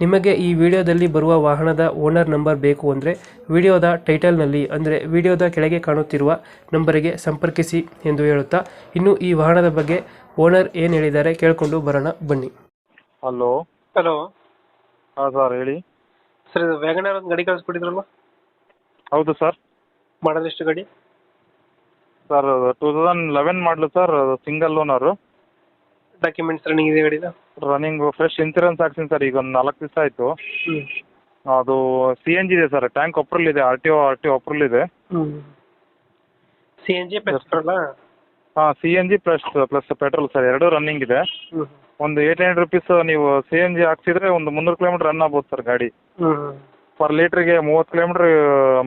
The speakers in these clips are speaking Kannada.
ನಿಮಗೆ ಈ ವಿಡಿಯೋದಲ್ಲಿ ಬರುವ ವಾಹನದ ಓನರ್ ನಂಬರ್ ಬೇಕು ಅಂದರೆ ವಿಡಿಯೋದ ಟೈಟಲ್ನಲ್ಲಿ ಅಂದರೆ ವಿಡಿಯೋದ ಕೆಳಗೆ ಕಾಣುತ್ತಿರುವ ನಂಬರಿಗೆ ಸಂಪರ್ಕಿಸಿ ಎಂದು ಹೇಳುತ್ತಾ ಇನ್ನು ಈ ವಾಹನದ ಬಗ್ಗೆ ಓನರ್ ಏನು ಹೇಳಿದ್ದಾರೆ ಕೇಳಿಕೊಂಡು ಬರೋಣ ಬನ್ನಿ. ಹಲೋ. ಹಲೋ. ಹಾಂ ಸರ್ ಹೇಳಿ. ಸರ್ ಇದು ವ್ಯಾಗನರ್ ಒಂದು ಗಾಡಿ ಕಳಿಸ್ಬಿಟ್ಟಿದ್ರಲ್ಲ ಹೌದು ಸರ್. ಮಾಡಲ್ ಎಷ್ಟು ಗಾಡಿ? Sir two thousand eleven model sir single owner documents running ಇದೆ ಹೇಳಿದ ರನ್ನಿಂಗ್ ಫ್ರೆಶ್ ಇನ್ಸೂರೆನ್ಸ್ ಹಾಕ್ಸಿನಿ ಸರ್ ಈಗ ಒಂದು ನಾಲ್ಕು ದಿವಸ ಆಯಿತು. ಹ್ಞೂ ಅದು ಸಿ ಎನ್ ಜಿ ಇದೆ ಸರ್ ಟ್ಯಾಂಕ್ ಅಪ್ರೂವಲ್ ಇದೆ R T O R T O approval ಇದೆ. ಹ್ಞೂ ಸಿ ಎನ್ ಜಿ ಪೆಟ್ರೋಲ್ ಹಾಂ C N G plus plus petrol sir ಎರಡು ರನ್ನಿಂಗ್ ಇದೆ. ಹ್ಞೂ ಒಂದು ಏಯ್ಟ್ ಹಂಡ್ರೆಡ್ ರುಪೀಸ್ ನೀವು ಸಿ ಎನ್ ಜಿ ಹಾಕ್ಸಿದ್ರೆ ಒಂದು ಮುನ್ನೂರು ಕಿಲೋಮೀಟರ್ ರನ್ ಆಗ್ಬೋದು ಸರ್ ಗಾಡಿ. ಹ್ಞೂ ಪರ್ ಲೀಟ್ರಿಗೆ ಮೂವತ್ತು ಕಿಲೋಮೀಟರ್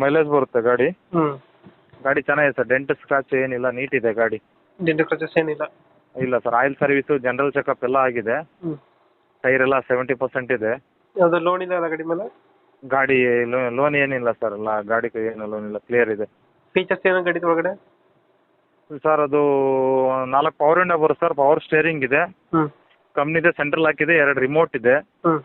ಮೈಲೇಜ್ ಬರುತ್ತೆ ಗಾಡಿ. ಹ್ಞೂ ಗಾಡಿ ಚೆನ್ನಾಗಿದೆ ಸರ್ ಡೆಂಟ್ ಸ್ಕ್ರಾಚ್ ಏನಿಲ್ಲ ನೀಟ್ ಇದೆ ಗಾಡಿ. ಡೆಂಟ್ ಕ್ರಚಸ್ ಏನಿಲ್ಲ. ಇಲ್ಲ sir oil service general checkup ಎಲ್ಲ ಆಗಿದೆ. ಹ್ಞೂ ಟೈರ್ ಎಲ್ಲ ಸೆವೆಂಟಿ ಪರ್ಸೆಂಟ್ ಇದೆ. ಯಾವುದು ಲೋನ್ ಇದೆ ಅಲ್ಲ ಗಾಡಿ ಮೇಲೆ? ಗಾಡಿ ಲೋನ್ ಏನಿಲ್ಲ ಸರ್ ಎಲ್ಲ ಗಾಡಿ ಏನು ಲೋನ್ ಇಲ್ಲ ಕ್ಲಿಯರ್ ಇದೆ. ಫೀಚರ್ಸ್ ಏನೋ ಗಾಡಿ ಒಳಗಡೆ? ಸರ್ ಅದು ನಾಲ್ಕು ಪವರ್ ವಿಂಡೋ ಬರುತ್ತೆ ಸರ್ ಪವರ್ ಸ್ಟೇರಿಂಗ್ ಇದೆ. ಹ್ಞೂ ಕಂಪ್ನಿದೆ ಸೆಂಟ್ರಲ್ ಹಾಕಿದೆ ಎರಡು ರಿಮೋಟ್ ಇದೆ. ಹ್ಞೂ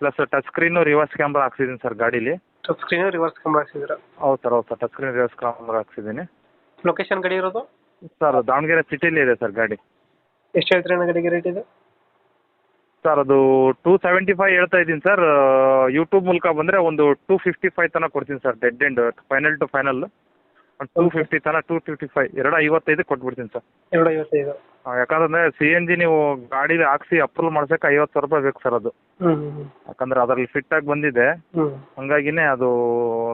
plus touch screen reverse camera ಹಾಕ್ಸಿದ್ದೀನಿ sir ಗಾಡೀಲಿ. ಟಚ್ ಸ್ಕ್ರೀನ್ ರಿವರ್ಸ್ ಕ್ಯಾಮ್ರಾ ಹಾಕ್ಸಿದ್ದೀರಾ? ಹೌದು ಸರ್ ಹೌದು sir touch screen reverse camera ಹಾಕ್ಸಿದ್ದೀನಿ. Location ಗಾಡಿ ಇರೋದು? ಸರ್ ದಾವಣಗೆರೆ ಸಿಟಿಲಿ ಇದೆ ಸರ್ ಗಾಡಿ. ಎಷ್ಟು ಹೇಳ್ತೀರಿ ಅಣ್ಣ ಗಾಡಿಗೆ ರೇಟ್ ಇದೆ? ಸರ್ ಅದು ಟೂ ಸೆವೆಂಟಿ ಫೈವ್ ಹೇಳ್ತಾ ಇದ್ದೀನಿ ಸರ್ ಯೂಟ್ಯೂಬ್ ಮೂಲಕ ಬಂದರೆ ಒಂದು ಟೂ ಫಿಫ್ಟಿ ಫೈವ್ ತನಕ ಕೊಡ್ತೀನಿ sir dead end final to final two fifty ತನಕ ಟೂ ಫಿಫ್ಟಿ ಫೈವ್ ಎರಡು ಐವತ್ತೈದು ಕೊಟ್ಬಿಡ್ತೀನಿ ಸರ್ ಎರಡು ಐವತ್ತೈದು. ಯಾಕಂದ್ರೆ ಸಿ ಎನ್ ಜಿ ನೀವು ಗಾಡಿಲಿ ಹಾಕ್ಸಿ ಅಪ್ರೂವ್ ಮಾಡ್ಸಕ್ಕೆ ಐವತ್ತು ಸಾವಿರ ರೂಪಾಯಿ ಬೇಕು ಸರ್ ಅದು. ಯಾಕಂದ್ರೆ ಅದರಲ್ಲಿ ಫಿಟ್ ಆಗಿ ಬಂದಿದೆ. ಹಂಗಾಗಿನೇ ಅದು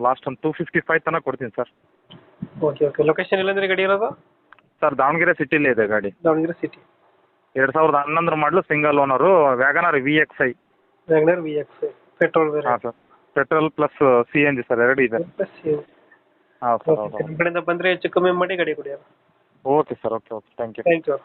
ಲಾಸ್ಟ್ ಒಂದು ಟೂ ಫಿಫ್ಟಿ ಫೈವ್ ತನಕ ಕೊಡ್ತೀನಿ ಸರ್ ಓಕೆ ಓಕೆ ಲೊಕೇಶನ್ ಎಲ್ಲಂದ್ರೆ ಗಾಡಿ ಇರೋದು? ಸರ್ ದಾವಣಗೆರೆ ಸಿಟಿಲೇ ಇದೆ ಗಾಡಿ. ದಾವಣಗೆರೆ ಸಿಟಿ ಎರಡು ಸಾವಿರದ ಹನ್ನೊಂದರ model single owner Wagon R V X I Wagon R V X petrol ಬೇರೆ ಹಾಂ sir petrol plus C N G sir ಎರಡು ಇದೆ. ಪ್ಲಸ್ ಹಾಂ ಸರ್ ಹೌದು ಕಡೆಯಿಂದ ಬಂದರೆ ಹೆಚ್ಚು ಕಮ್ಮಿ ಮಾಡಿ ಗಾಡಿ ಕೊಡಿ okay sir okay okay thank you thank you